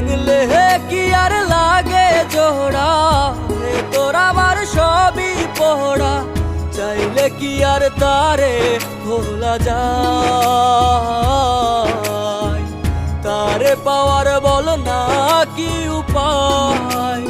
ও হে কি আর লাগে জোড়া ভেতর আমার সবই পোড়া চাইলে কি আর তারে ভোলা যায়? তারে পাওয়ার বল না কি উপায়?